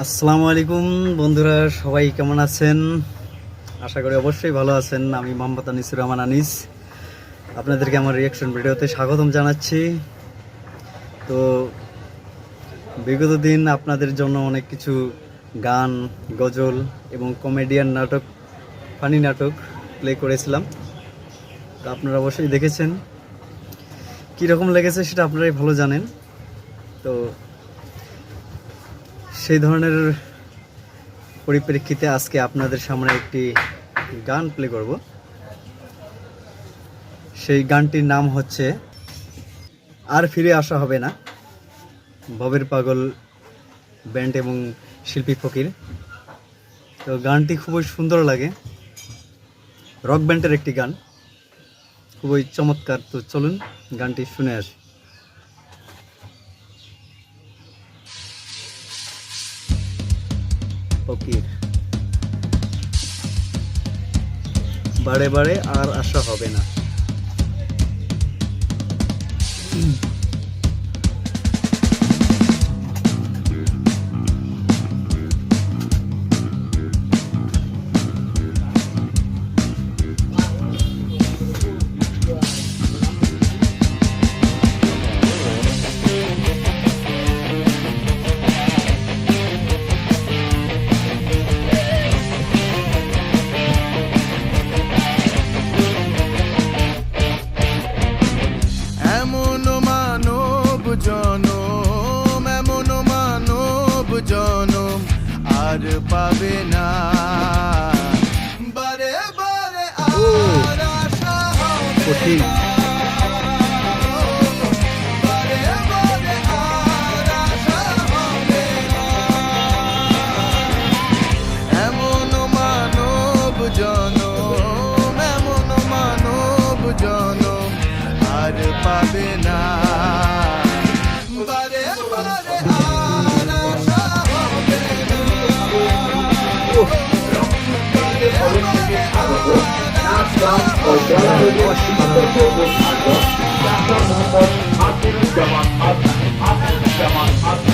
আসসালামু আলাইকুম বন্ধুরা, সবাই কেমন আছেন? আশা করি অবশ্যই ভালো আছেন। আমি মোহাম্মদ আনিসুর রহমান আনিস। আপনাদেরকে আমার রিয়াকশন ভিডিওতে স্বাগতম জানাচ্ছি। তো বিগত দিন আপনাদের জন্য অনেক কিছু গান, গজল এবং কমেডিয়ান নাটক ফানি নাটক প্লে করেছিলাম। তো আপনারা অবশ্যই দেখেছেন। কীরকম লেগেছে সেটা আপনারাই ভালো জানেন। তো সেই ধরনের পরিপ্রেক্ষিতে আজকে আপনাদের সামনে একটি গান প্লে করব। সেই গানটির নাম হচ্ছে, আর ফিরে আসা হবে না ভবের পাগল ব্যান্ড এবং শিল্পী ফকির। তো গানটি খুবই সুন্দর লাগে। রক ব্যান্ডের একটি গান। খুবই চমৎকার। তো চলুন গানটি শুনে আসি। ফকির। বারে বারে আর আশা হবে না। পাবে না। বারে বারে কঠিন। জনম এমন মানব জনম আর পাবে না। আর আশা হবে না। তুমি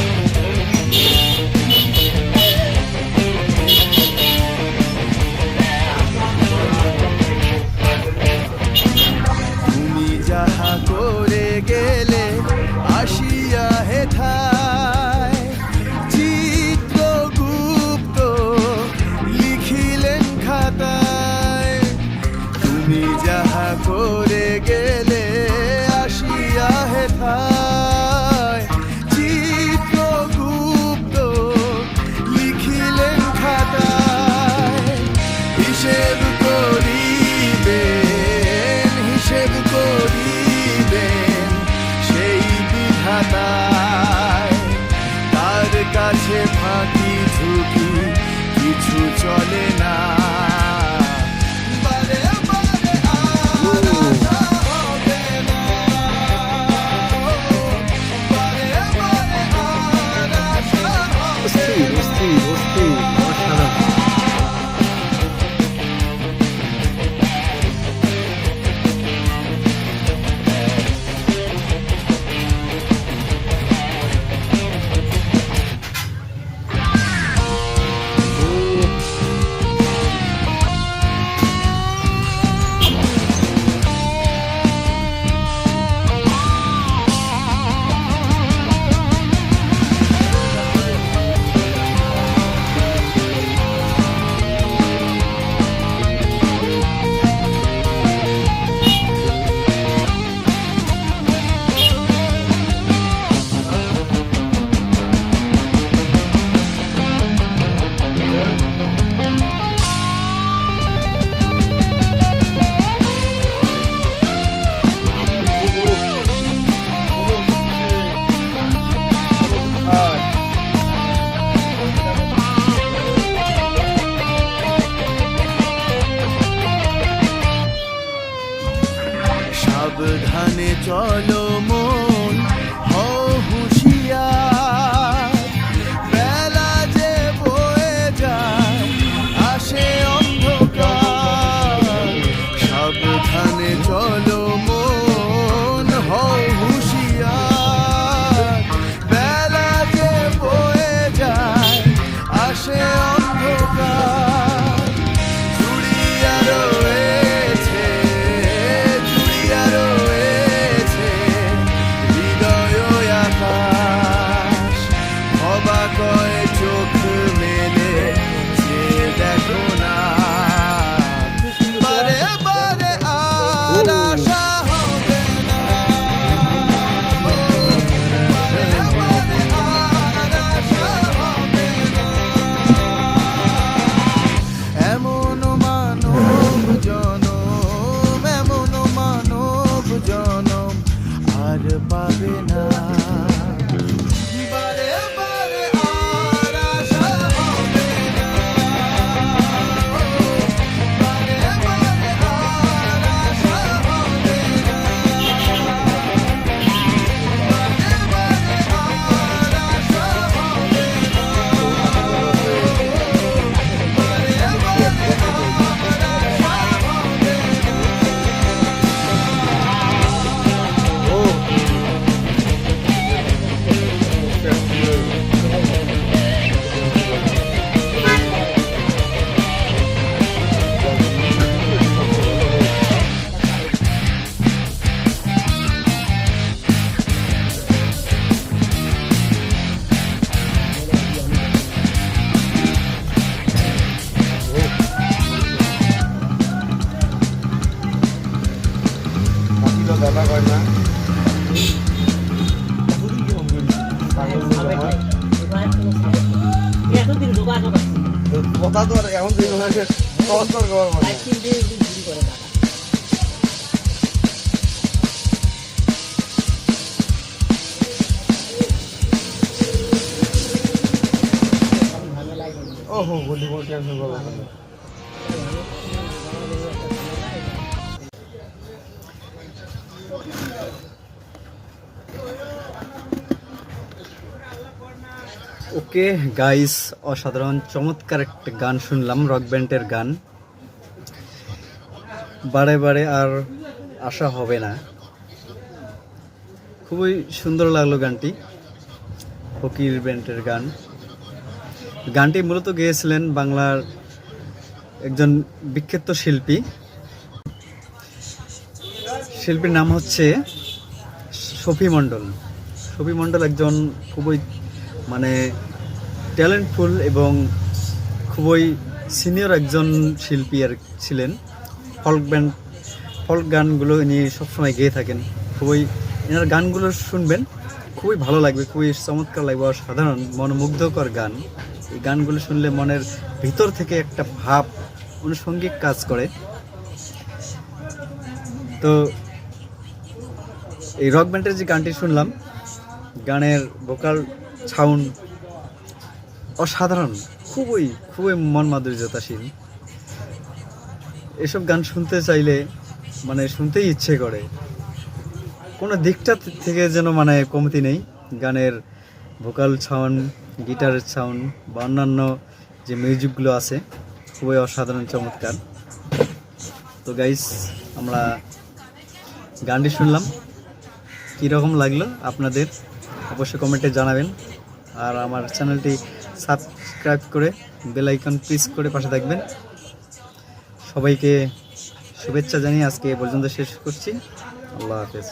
তুমি যাহা করে গেলে চলো তো আর এখন দিন হয়েছে সহজ করে খাবার মানে ওহো বলি বল ক্যান্সেল করব ওকে গাইস অসাধারণ, চমৎকার একটা গান শুনলাম রক ব্যান্ডের গান। বারে বারে আর আশা হবে না। খুবই সুন্দর লাগল গানটি, ফকির ব্যান্ডের গান। গানটি মূলত গেয়েছিলেন বাংলার একজন বিখ্যাত শিল্পী। শিল্পীর নাম হচ্ছে শফি মণ্ডল। শফি মণ্ডল একজন খুবই মানে ট্যালেন্টফুল এবং খুবই সিনিয়র একজন শিল্পী আর ছিলেন। ফল্ক ব্যান্ড ফল্ক গানগুলো নিয়ে সবসময় গেয়ে থাকেন। খুবই এনার গানগুলো শুনবেন, খুবই ভালো লাগবে, খুবই চমৎকার লাগবে অসাধারণ মনোমুগ্ধকর গান। এই গানগুলো শুনলে মনের ভিতর থেকে একটা ভাব, অনুষঙ্গিক কাজ করে। তো এই রক ব্যান্ডের যে গানটি শুনলাম, গানের ভোকাল সাউন্ড অসাধারণ, খুবই খুবই মন মাধুর্যতাশীল। এসব গান শুনতে চাইলে মানে শুনতেই ইচ্ছে করে। কোনো দিকটা থেকে যেন মানে কমতি নেই। গানের ভোকাল সাউন্ড গিটারের সাউন্ড বা অন্যান্য যে মিউজিকগুলো আছে, খুবই অসাধারণ, চমৎকার। তো গাইস, আমরা গানটি শুনলাম। কীরকম লাগল আপনাদের? অবশ্যই কমেন্টে জানাবেন। আর আমার চ্যানেলটি সাবস্ক্রাইব করে বেলাইকন প্রেস করে পাশে থাকবেন। সবাইকে শুভেচ্ছা জানিয়ে আজকে এ পর্যন্ত শেষ করছি। আল্লাহ হাফেজ।